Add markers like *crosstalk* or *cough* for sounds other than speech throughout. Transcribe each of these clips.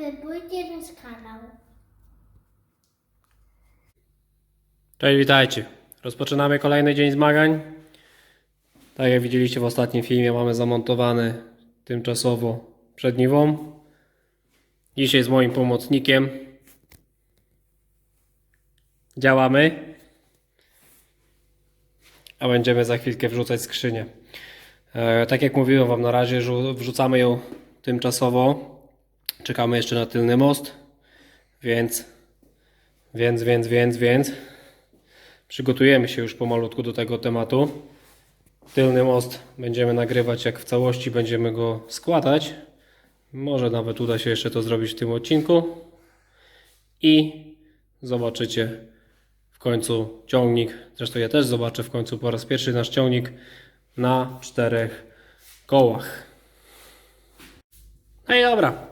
subskrybujcie nasz kanał. Cześć, witajcie. Rozpoczynamy kolejny dzień zmagań. Tak jak widzieliście w ostatnim filmie, mamy zamontowany tymczasowo przedniwą. Dzisiaj z moim pomocnikiem. Działamy. A będziemy za chwilkę wrzucać skrzynię. E, tak jak mówiłem Wam, na razie wrzucamy ją tymczasowo. Czekamy jeszcze na tylny most. Więc, więc, więc, więc, więc. Przygotujemy się już pomalutku do tego tematu. Tylny most będziemy nagrywać jak w całości będziemy go składać. Może nawet uda się jeszcze to zrobić w tym odcinku. I zobaczycie w końcu ciągnik. Zresztą ja też zobaczę w końcu po raz pierwszy nasz ciągnik na czterech kołach. No i dobra.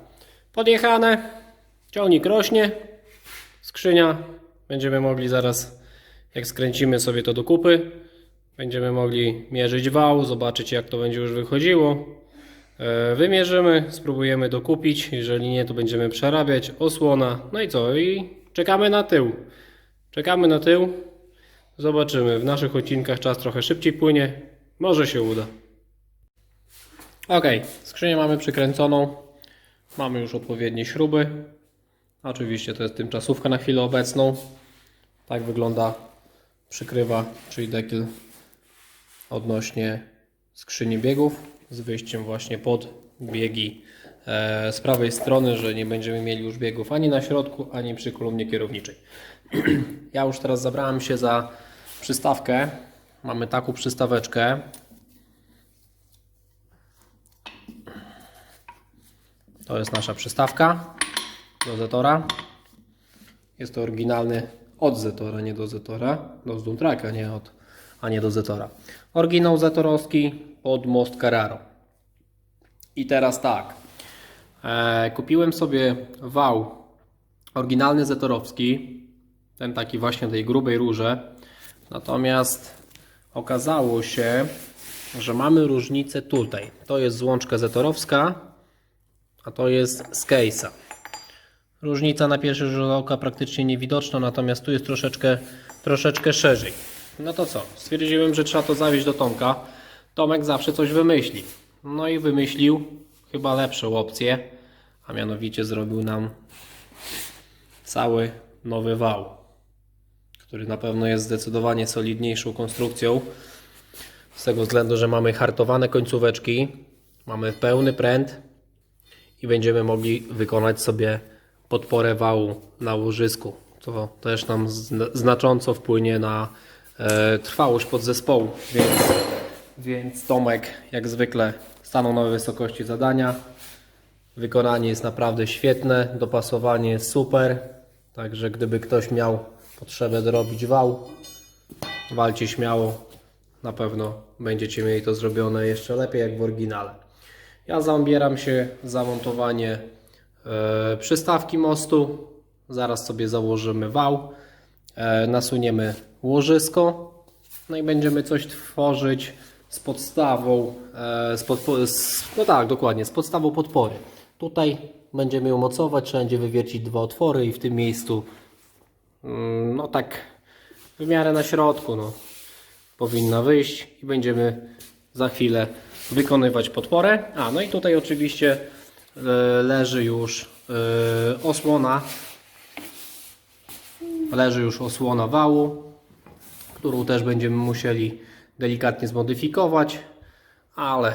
Podjechane. Ciągnik rośnie. Skrzynia. Będziemy mogli zaraz jak skręcimy sobie to do kupy, będziemy mogli mierzyć wał, zobaczyć jak to będzie już wychodziło. E, Wymierzymy, spróbujemy dokupić. Jeżeli nie, to będziemy przerabiać. Osłona. No i co? I czekamy na tył. Czekamy na tył. Zobaczymy. W naszych odcinkach czas trochę szybciej płynie. Może się uda. Ok, skrzynię mamy przykręconą. Mamy już odpowiednie śruby. Oczywiście to jest tymczasówka na chwilę obecną. Tak wygląda przykrywa, czyli dekiel odnośnie skrzyni biegów z wyjściem właśnie pod biegi e, z prawej strony, że nie będziemy mieli już biegów ani na środku, ani przy kolumnie kierowniczej. *clears throat* ja już teraz zabrałem się za przystawkę. Mamy taką przystaweczkę. To jest nasza przystawka do Zetora. Jest to oryginalny od Zetora, nie do Zetora. Do Zduntraka, nie od, a nie do Zetora. Oryginał Zetorowski pod most Carraro. I teraz tak. E, kupiłem sobie wał oryginalny Zetorowski. Ten taki właśnie tej grubej rurze. Natomiast okazało się, że mamy różnicę tutaj. To jest złączka Zetorowska, a to jest z case'a. Różnica na pierwszy rzut oka praktycznie niewidoczna, natomiast tu jest troszeczkę, troszeczkę szerzej. No to co? Stwierdziłem, że trzeba to zawieźć do Tomka. Tomek zawsze coś wymyśli. No i wymyślił chyba lepszą opcję, a mianowicie zrobił nam cały nowy wał, który na pewno jest zdecydowanie solidniejszą konstrukcją. Z tego względu, że mamy hartowane końcóweczki, mamy pełny pręt, i będziemy mogli wykonać sobie podporę wału na łożysku, co też nam zna- znacząco wpłynie na e, trwałość podzespołu, więc, więc Tomek jak zwykle stanął na wysokości zadania. Wykonanie jest naprawdę świetne, dopasowanie jest super, także gdyby ktoś miał potrzebę dorobić wał, walcie śmiało, na pewno będziecie mieli to zrobione jeszcze lepiej jak w oryginale. Ja zabieram się za montowanie e, przystawki mostu. Zaraz sobie założymy wał, e, nasuniemy łożysko, no i będziemy coś tworzyć z podstawą, e, z podpo- z, no tak, dokładnie, z podstawą podpory. Tutaj będziemy ją mocować, trzeba będzie wywiercić dwa otwory i w tym miejscu, mm, no tak, w miarę na środku, no, powinna wyjść i będziemy za chwilę wykonywać podporę. A no i tutaj oczywiście e, leży już e, osłona. Leży już osłona wału, którą też będziemy musieli delikatnie zmodyfikować, ale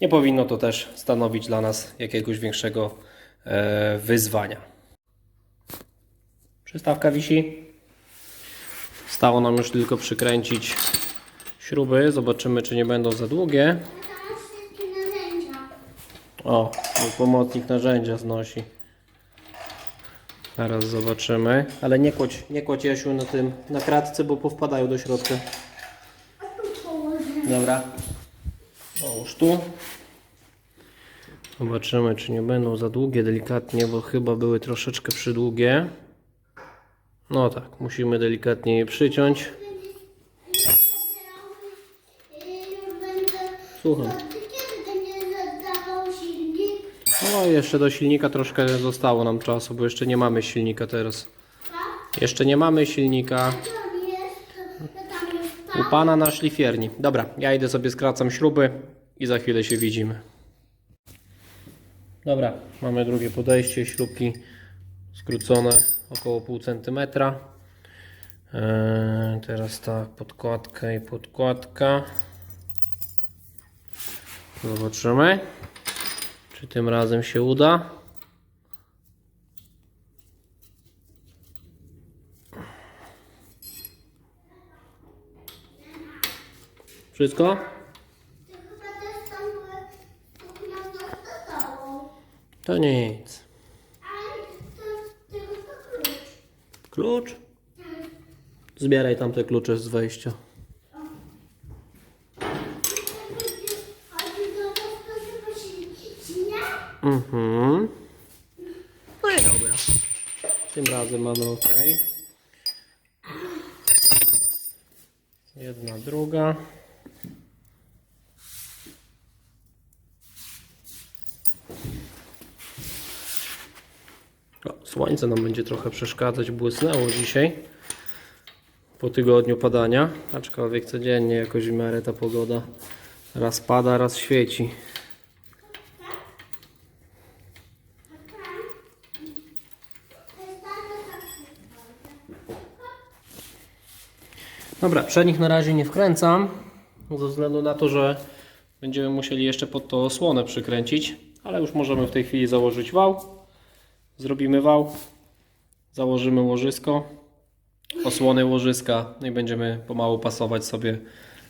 nie powinno to też stanowić dla nas jakiegoś większego e, wyzwania. Przystawka wisi. Stało nam już tylko przykręcić śruby. Zobaczymy, czy nie będą za długie. O, pomocnik narzędzia znosi. Teraz zobaczymy. Ale nie kładź, nie kładź Jasiu na tym, na kratce, bo powpadają do środka. Dobra. Połóż tu. Zobaczymy, czy nie będą za długie delikatnie, bo chyba były troszeczkę przydługie. No tak, musimy delikatnie je przyciąć. Słucham. Ty silnik? No jeszcze do silnika troszkę zostało nam czasu, bo jeszcze nie mamy silnika teraz. Jeszcze nie mamy silnika Gdzie on jest? To tam jest u pana na szlifierni. Dobra, ja idę sobie skracam śruby i za chwilę się widzimy. Dobra, mamy drugie podejście, śrubki skrócone około pół centymetra. Eee, teraz tak, podkładka i podkładka. Zobaczymy, czy tym razem się uda. Wszystko? To nic. Klucz. Zbieraj tam te klucze z wejścia. Chodzi do nas, to się posilnie? Mhm. No i dobra. Tym razem mamy ok. Jedna, druga. O, słońce nam będzie trochę przeszkadzać, błysnęło dzisiaj po tygodniu padania, aczkolwiek codziennie jakoś w miarę ta pogoda raz pada, raz świeci. Dobra, przednich na razie nie wkręcam, ze względu na to, że będziemy musieli jeszcze pod to osłonę przykręcić, ale już możemy w tej chwili założyć wał. Zrobimy wał, założymy łożysko, osłony łożyska no i będziemy pomału pasować sobie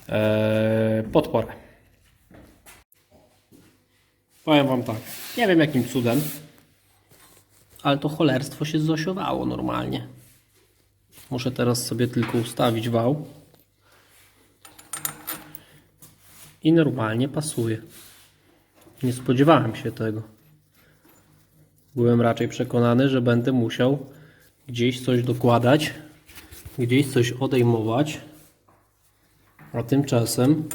e, podporę. Powiem Wam tak, nie wiem jakim cudem, ale to cholerstwo się zosiowało normalnie. Muszę teraz sobie tylko ustawić wał. I normalnie pasuje. Nie spodziewałem się tego. Byłem raczej przekonany, że będę musiał gdzieś coś dokładać, gdzieś coś odejmować. A tymczasem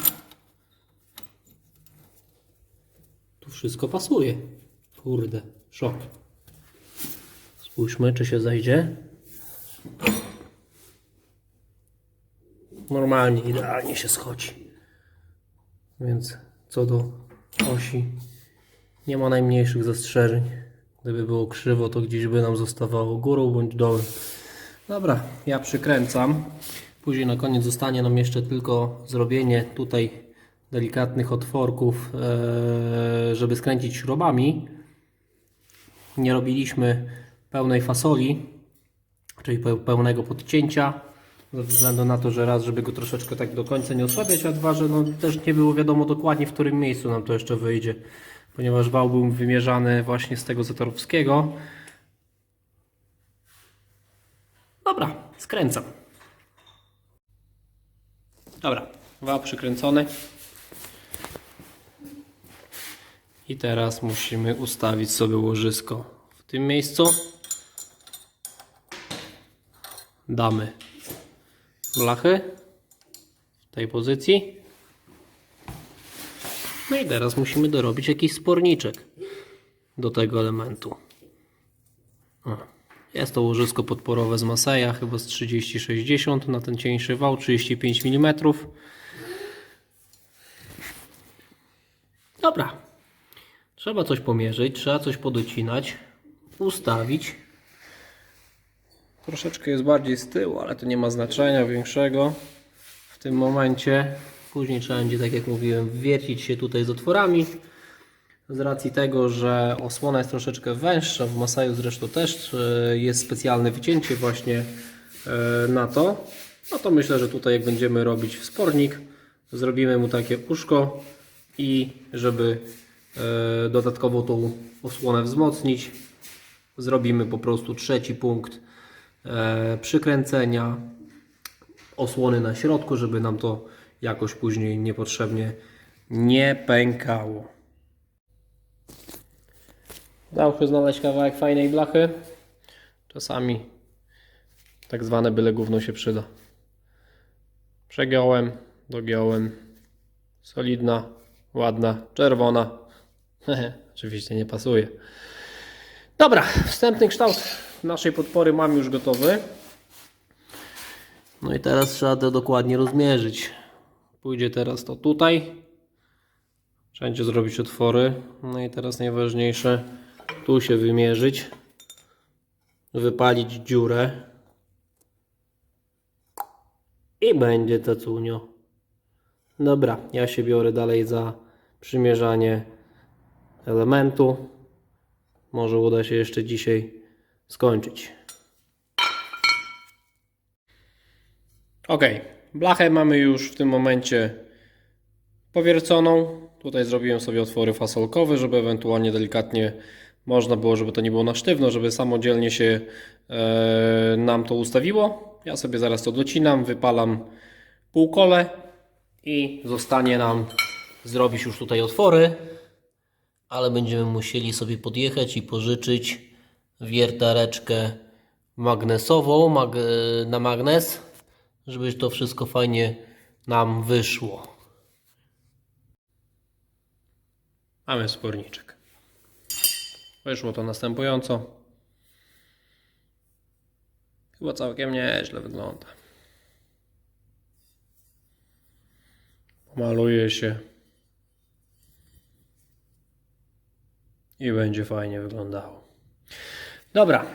tu wszystko pasuje. Kurde, szok. Spójrzmy, czy się zejdzie. Normalnie, idealnie się schodzi. Więc co do osi nie ma najmniejszych zastrzeżeń. Gdyby było krzywo, to gdzieś by nam zostawało górą bądź dołem. Dobra, ja przykręcam. Później na koniec zostanie nam jeszcze tylko zrobienie tutaj delikatnych otworków, e, żeby skręcić śrubami. Nie robiliśmy pełnej fasoli, czyli pe- pełnego podcięcia. Ze względu na to, że raz, żeby go troszeczkę tak do końca nie osłabiać, a dwa, że no, też nie było wiadomo dokładnie, w którym miejscu nam to jeszcze wyjdzie. Ponieważ wał był wymierzany właśnie z tego zetorowskiego. Dobra, skręcam. Dobra, wał przykręcony. I teraz musimy ustawić sobie łożysko w tym miejscu. Damy blachy w tej pozycji. No i teraz musimy dorobić jakiś sporniczek do tego elementu. O, Jest to łożysko podporowe z Maseja, chyba z 3060 na ten cieńszy wał, 35 mm. Dobra. Trzeba coś pomierzyć, trzeba coś podocinać, ustawić. Troszeczkę jest bardziej z tyłu, ale to nie ma znaczenia większego w tym momencie. Później trzeba będzie, tak jak mówiłem, wiercić się tutaj z otworami. Z racji tego, że osłona jest troszeczkę węższa, w Masaju zresztą też e, jest specjalne wycięcie właśnie e, na to. No to myślę, że tutaj jak będziemy robić wspornik, zrobimy mu takie uszko i żeby e, dodatkowo tą osłonę wzmocnić, zrobimy po prostu trzeci punkt przykręcenia osłony na środku, żeby nam to jakoś później niepotrzebnie nie pękało. Dało się znaleźć kawałek fajnej blachy. Czasami tak zwane byle gówno się przyda. Przegiąłem, dogiąłem. Solidna, ładna, czerwona. *laughs* Oczywiście nie pasuje. Dobra, wstępny kształt naszej podpory mam już gotowy. No i teraz trzeba to dokładnie rozmierzyć. Pójdzie teraz to tutaj. Wszędzie zrobić otwory. No i teraz najważniejsze tu się wymierzyć. Wypalić dziurę. I będzie tacunio. Dobra, ja się biorę dalej za przymierzanie elementu. Może uda się jeszcze dzisiaj skończyć. Ok, blachę mamy już w tym momencie powierconą. Tutaj zrobiłem sobie otwory fasolkowe, żeby ewentualnie delikatnie można było, żeby to nie było na sztywno, żeby samodzielnie się e, nam to ustawiło. Ja sobie zaraz to docinam, wypalam półkole i zostanie nam zrobić już tutaj otwory, ale będziemy musieli sobie podjechać i pożyczyć wiertareczkę magnesową mag na magnes, żeby to wszystko fajnie nam wyszło. Mamy sporniczek. Wyszło to następująco. Chyba całkiem nieźle wygląda. Pomaluje się. I będzie fajnie wyglądało. Dobra,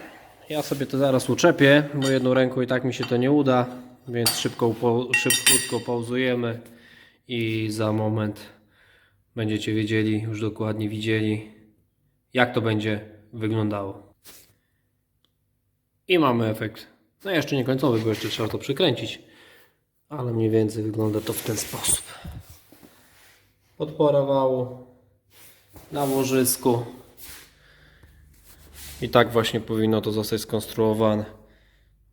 ja sobie to zaraz uczepię, bo jedną ręką i tak mi się to nie uda, więc szybko, szybciutko pauzujemy i za moment będziecie wiedzieli, już dokładnie widzieli, jak to będzie wyglądało. I mamy efekt. No jeszcze nie końcowy, bo jeszcze trzeba to przykręcić, ale mniej więcej wygląda to w ten sposób. Podpora wału na łożysku. I tak właśnie powinno to zostać skonstruowane.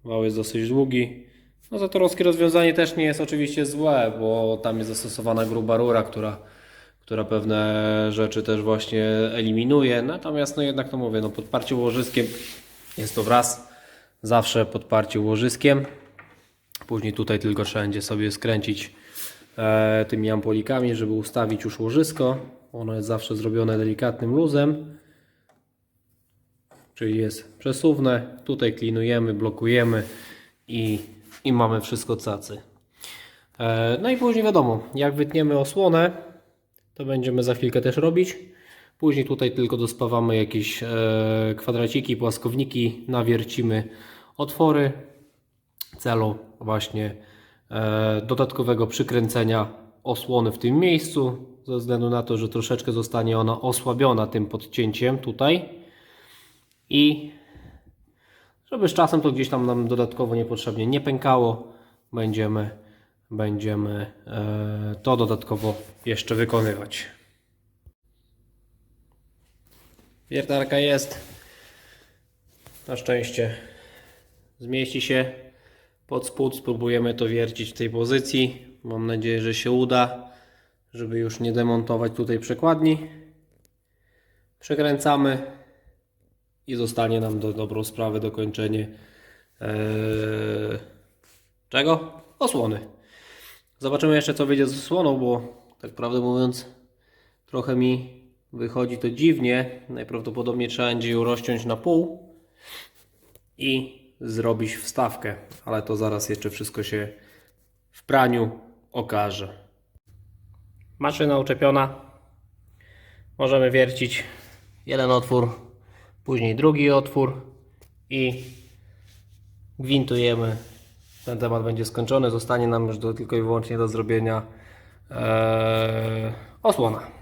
Wał jest dosyć długi. No zatorowskie rozwiązanie też nie jest oczywiście złe, bo tam jest zastosowana gruba rura, która, która pewne rzeczy też właśnie eliminuje. Natomiast no jednak to mówię, no podparcie łożyskiem jest to wraz zawsze podparcie łożyskiem. Później tutaj tylko trzeba będzie sobie skręcić e, tymi ampolikami, żeby ustawić już łożysko. Ono jest zawsze zrobione delikatnym luzem. Czyli jest przesuwne. Tutaj klinujemy, blokujemy i, i mamy wszystko cacy. E, no i później wiadomo, jak wytniemy osłonę, to będziemy za chwilkę też robić. Później tutaj tylko dospawamy jakieś e, kwadraciki, płaskowniki, nawiercimy otwory celu właśnie e, dodatkowego przykręcenia osłony w tym miejscu, ze względu na to, że troszeczkę zostanie ona osłabiona tym podcięciem tutaj i żeby z czasem to gdzieś tam nam dodatkowo niepotrzebnie nie pękało, będziemy, będziemy e, to dodatkowo jeszcze wykonywać. Wiertarka jest. Na szczęście zmieści się pod spód. Spróbujemy to wiercić w tej pozycji. Mam nadzieję, że się uda, żeby już nie demontować tutaj przekładni. Przekręcamy i zostanie nam do dobrą sprawę dokończenie eee, czego? Osłony. Zobaczymy jeszcze co wyjdzie z osłoną, bo tak prawdę mówiąc trochę mi wychodzi to dziwnie. Najprawdopodobniej trzeba będzie ją rozciąć na pół i zrobić wstawkę, ale to zaraz jeszcze wszystko się w praniu okaże. Maszyna uczepiona. Możemy wiercić jeden otwór, później drugi otwór i gwintujemy. Ten temat będzie skończony. Zostanie nam już do, tylko i wyłącznie do zrobienia eee, osłona.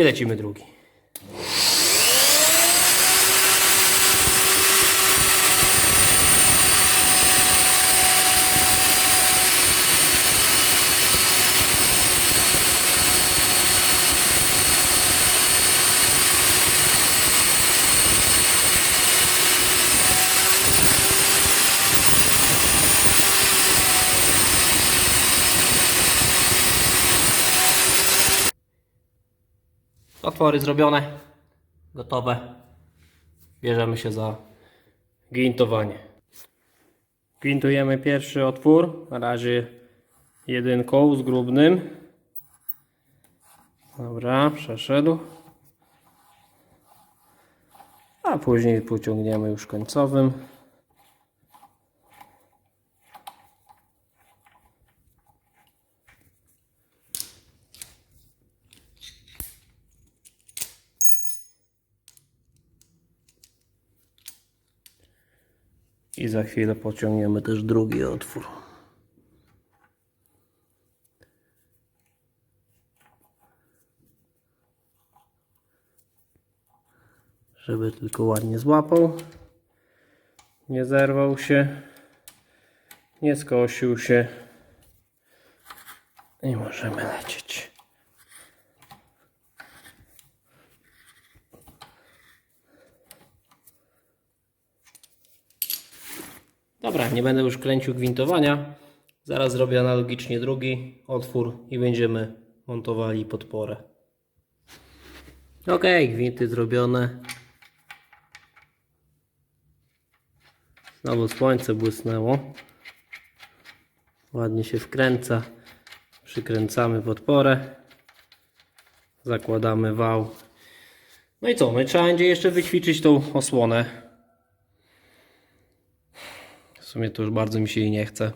I lecimy drugi. Otwory zrobione, gotowe. Bierzemy się za gwintowanie. Gwintujemy pierwszy otwór, na razie jedynką z grubnym. Dobra, przeszedł. A później pociągniemy już końcowym. I za chwilę pociągniemy też drugi otwór. Żeby tylko ładnie złapał. Nie zerwał się. Nie skosił się. I możemy lecieć. Dobra, nie będę już kręcił gwintowania. Zaraz zrobię analogicznie drugi otwór i będziemy montowali podporę. Ok, gwinty zrobione. Znowu słońce błysnęło. Ładnie się wkręca. Przykręcamy podporę. Zakładamy wał. No i co? No i trzeba będzie jeszcze wyćwiczyć tą osłonę. Sumie to już bardzo mi się jej nie chce.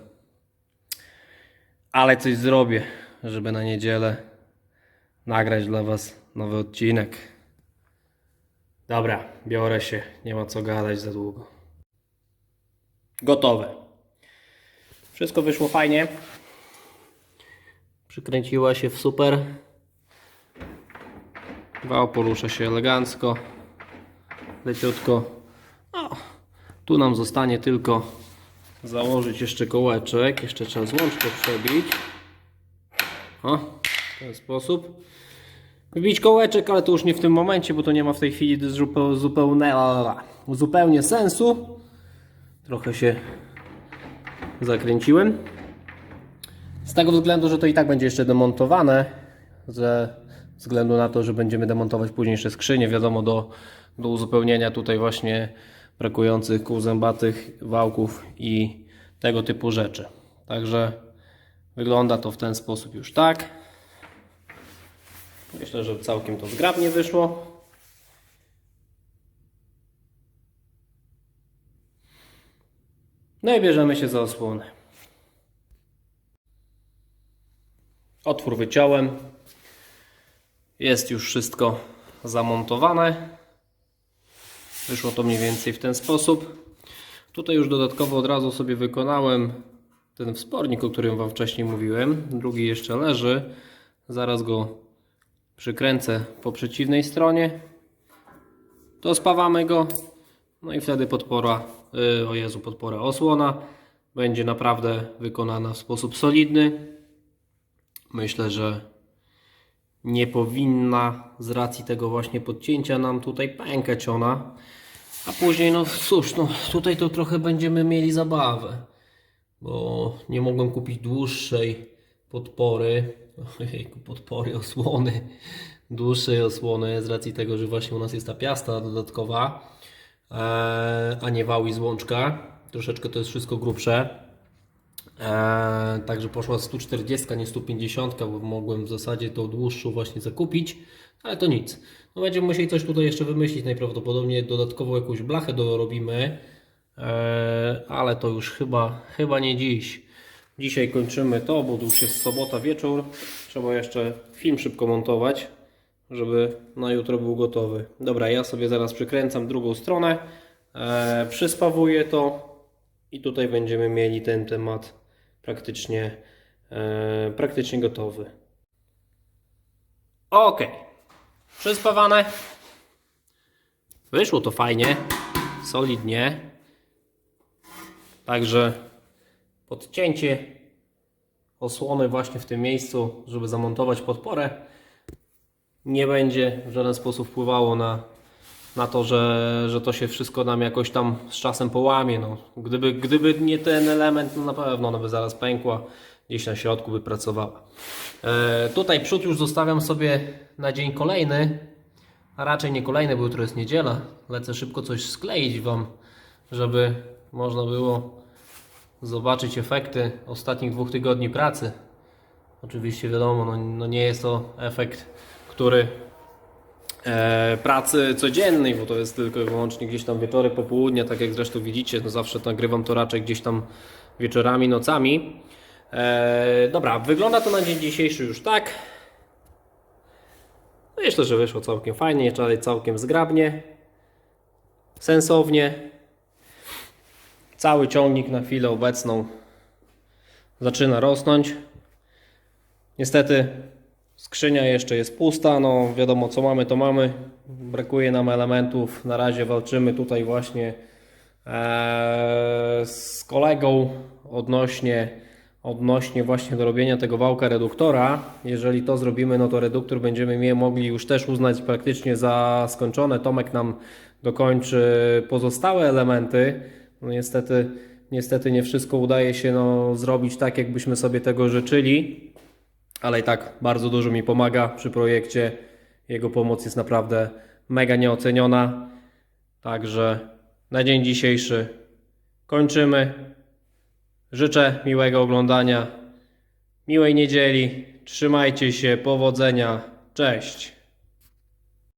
Ale coś zrobię, żeby na niedzielę nagrać dla Was nowy odcinek. Dobra, biorę się. Nie ma co gadać za długo. Gotowe. Wszystko wyszło fajnie. Przykręciła się w super. Wał porusza się elegancko. Leciutko. O, tu nam zostanie tylko założyć jeszcze kołeczek. Jeszcze trzeba złączkę przebić. O, w ten sposób. Wbić kołeczek, ale to już nie w tym momencie, bo to nie ma w tej chwili zupe- zupełnie, zupełnie sensu. Trochę się zakręciłem. Z tego względu, że to i tak będzie jeszcze demontowane, ze względu na to, że będziemy demontować później jeszcze skrzynię, wiadomo, do, do uzupełnienia tutaj właśnie brakujących kół zębatych, wałków i tego typu rzeczy. Także wygląda to w ten sposób już tak. Myślę, że całkiem to zgrabnie wyszło. No i bierzemy się za osłonę. Otwór wyciąłem. Jest już wszystko zamontowane. Wyszło to mniej więcej w ten sposób. Tutaj już dodatkowo od razu sobie wykonałem ten wspornik, o którym Wam wcześniej mówiłem. Drugi jeszcze leży. Zaraz go przykręcę po przeciwnej stronie. To spawamy go. No i wtedy podpora, yy, o Jezu, podpora osłona będzie naprawdę wykonana w sposób solidny. Myślę, że nie powinna z racji tego właśnie podcięcia nam tutaj pękać ona. A później, no cóż, no tutaj to trochę będziemy mieli zabawę. Bo nie mogłem kupić dłuższej podpory. *laughs* Ojejku, podpory, osłony. Dłuższej osłony z racji tego, że właśnie u nas jest ta piasta dodatkowa, e, a nie wał i złączka. Troszeczkę to jest wszystko grubsze. Eee, także poszła 140, nie 150, bo mogłem w zasadzie tą dłuższą właśnie zakupić, ale to nic. No będziemy musieli coś tutaj jeszcze wymyślić, najprawdopodobniej dodatkowo jakąś blachę dorobimy, eee, ale to już chyba, chyba nie dziś. Dzisiaj kończymy to, bo to już jest sobota wieczór, trzeba jeszcze film szybko montować, żeby na jutro był gotowy. Dobra, ja sobie zaraz przykręcam drugą stronę, eee, przyspawuję to i tutaj będziemy mieli ten temat praktycznie, e, praktycznie gotowy. Ok, przyspawane. Wyszło to fajnie, solidnie. Także podcięcie osłony właśnie w tym miejscu, żeby zamontować podporę, nie będzie w żaden sposób wpływało na, na to, że, że to się wszystko nam jakoś tam z czasem połamie. No, gdyby, gdyby nie ten element, no na pewno ona by zaraz pękła, gdzieś na środku by pracowała. E, tutaj przód już zostawiam sobie na dzień kolejny, a raczej nie kolejne, bo jutro jest niedziela. Lecę szybko coś skleić Wam, żeby można było zobaczyć efekty ostatnich dwóch tygodni pracy. Oczywiście wiadomo, no, no nie jest to efekt, który pracy codziennej, bo to jest tylko i wyłącznie gdzieś tam wieczory, popołudnie, tak jak zresztą widzicie, no zawsze nagrywam to raczej gdzieś tam wieczorami, nocami. E, dobra, wygląda to na dzień dzisiejszy już tak. Myślę, że wyszło całkiem fajnie, czyli całkiem zgrabnie, sensownie. Cały ciągnik na chwilę obecną zaczyna rosnąć. Niestety skrzynia jeszcze jest pusta, no wiadomo co mamy to mamy. Brakuje nam elementów. Na razie walczymy tutaj właśnie eee, z kolegą odnośnie, odnośnie właśnie do robienia tego wałka reduktora. Jeżeli to zrobimy, no to reduktor będziemy mogli już też uznać praktycznie za skończone. Tomek nam dokończy pozostałe elementy. No niestety, niestety nie wszystko udaje się no, zrobić tak, jakbyśmy sobie tego życzyli ale i tak bardzo dużo mi pomaga przy projekcie. Jego pomoc jest naprawdę mega nieoceniona. Także na dzień dzisiejszy kończymy. Życzę miłego oglądania, miłej niedzieli. Trzymajcie się, powodzenia. Cześć.